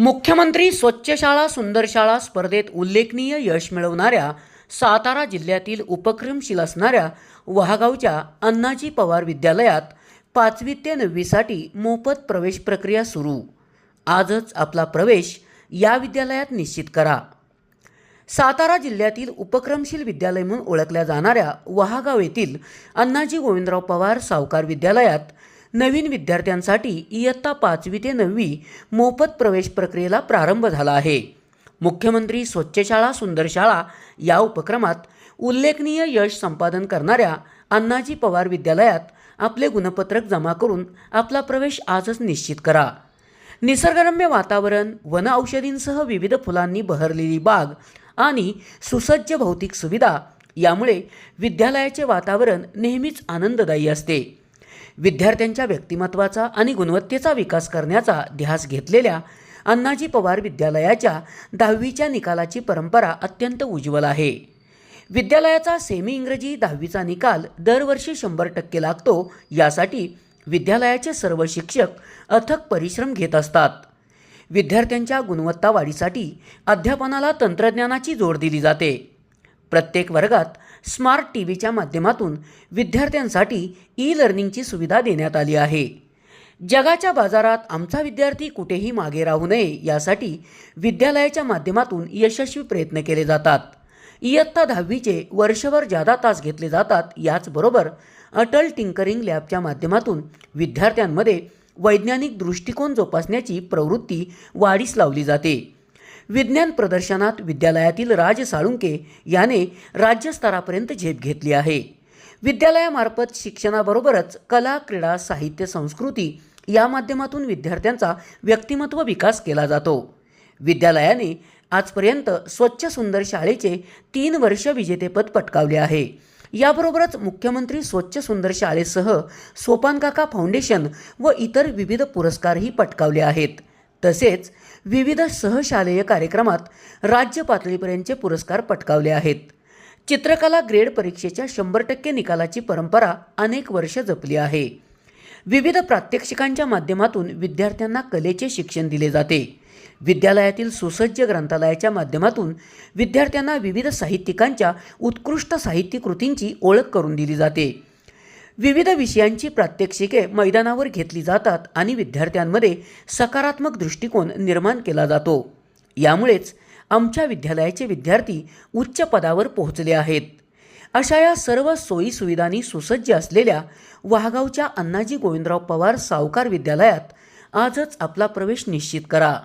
मुख्यमंत्री स्वच्छ शाळा सुंदर शाळा स्पर्धेत उल्लेखनीय यश मिळवणाऱ्या सातारा जिल्ह्यातील उपक्रमशील असणाऱ्या वहागावच्या अण्णाजी पवार विद्यालयात पाचवी ते नववीसाठी मोफत प्रवेश प्रक्रिया सुरू. आजच आपला प्रवेश या विद्यालयात निश्चित करा. सातारा जिल्ह्यातील उपक्रमशील विद्यालय म्हणून ओळखल्या जाणाऱ्या वहागाव येथील अण्णाजी गोविंदराव पवार सावकार विद्यालयात नवीन विद्यार्थ्यांसाठी इयत्ता पाचवी ते नववी मोफत प्रवेश प्रक्रियेला प्रारंभ झाला आहे. मुख्यमंत्री स्वच्छ शाळा सुंदर शाळा या उपक्रमात उल्लेखनीय यश संपादन करणाऱ्या अण्णाजी पवार विद्यालयात आपले गुणपत्रक जमा करून आपला प्रवेश आजच निश्चित करा. निसर्गरम्य वातावरण वन औषधींसह विविध फुलांनी बहरलेली बाग आणि सुसज्ज भौतिक सुविधा यामुळे विद्यालयाचे वातावरण नेहमीच आनंददायी असते. विद्यार्थ्यांच्या व्यक्तिमत्वाचा आणि गुणवत्तेचा विकास करण्याचा ध्यास घेतलेल्या अण्णाजी पवार विद्यालयाच्या दहावीच्या निकालाची परंपरा अत्यंत उज्ज्वल आहे. विद्यालयाचा सेमी इंग्रजी दहावीचा निकाल दरवर्षी शंभर टक्के लागतो यासाठी विद्यालयाचे सर्व शिक्षक अथक परिश्रम घेत असतात. विद्यार्थ्यांच्या गुणवत्ता वाढीसाठी अध्यापनाला तंत्रज्ञानाची जोड दिली जाते. प्रत्येक वर्गात स्मार्ट टी व्हीच्या माध्यमातून विद्यार्थ्यांसाठी ई लर्निंगची सुविधा देण्यात आली आहे. जगाच्या बाजारात आमचा विद्यार्थी कुठेही मागे राहू नये यासाठी विद्यालयाच्या माध्यमातून यशस्वी प्रयत्न केले जातात. इयत्ता दहावीचे वर्षभर जादा तास घेतले जातात याचबरोबर अटल टिंकरिंग लॅबच्या माध्यमातून विद्यार्थ्यांमध्ये वैज्ञानिक दृष्टिकोन जोपासण्याची प्रवृत्ती वाढीस लावली जाते. विज्ञान प्रदर्शनात विद्यालयातील राज साळुंके याने राज्यस्तरापर्यंत झेप घेतली आहे. विद्यालयामार्फत शिक्षणाबरोबरच कला क्रीडा साहित्य संस्कृती या माध्यमातून विद्यार्थ्यांचा व्यक्तिमत्व विकास केला जातो. विद्यालयाने आजपर्यंत स्वच्छ सुंदर शाळेचे तीन वर्ष विजेतेपद पटकावले आहे. याबरोबरच मुख्यमंत्री स्वच्छ सुंदर शाळेसह सोपानकाका फाउंडेशन व इतर विविध पुरस्कारही पटकावले आहेत. तसेच विविध सहशालेय कार्यक्रमात राज्य पातळीपर्यंतचे पुरस्कार पटकावले आहेत. चित्रकला ग्रेड परीक्षेच्या शंभर टक्के निकालाची परंपरा अनेक वर्ष जपली आहे. विविध प्रात्यक्षिकांच्या माध्यमातून विद्यार्थ्यांना कलेचे शिक्षण दिले जाते. विद्यालयातील सुसज्ज ग्रंथालयाच्या माध्यमातून विद्यार्थ्यांना विविध साहित्यिकांच्या उत्कृष्ट साहित्यकृतींची ओळख करून दिली जाते. विविध विषयांची प्रात्यक्षिके मैदानावर घेतली जातात आणि विद्यार्थ्यांमध्ये सकारात्मक दृष्टिकोन निर्माण केला जातो. यामुळेच आमच्या विद्यालयाचे विद्यार्थी उच्च पदावर पोहोचले आहेत. अशा या सर्व सोयीसुविधांनी सुसज्ज असलेल्या वाहगावच्या अण्णाजी गोविंदराव पवार सावकार विद्यालयात आजच आपला प्रवेश निश्चित करा.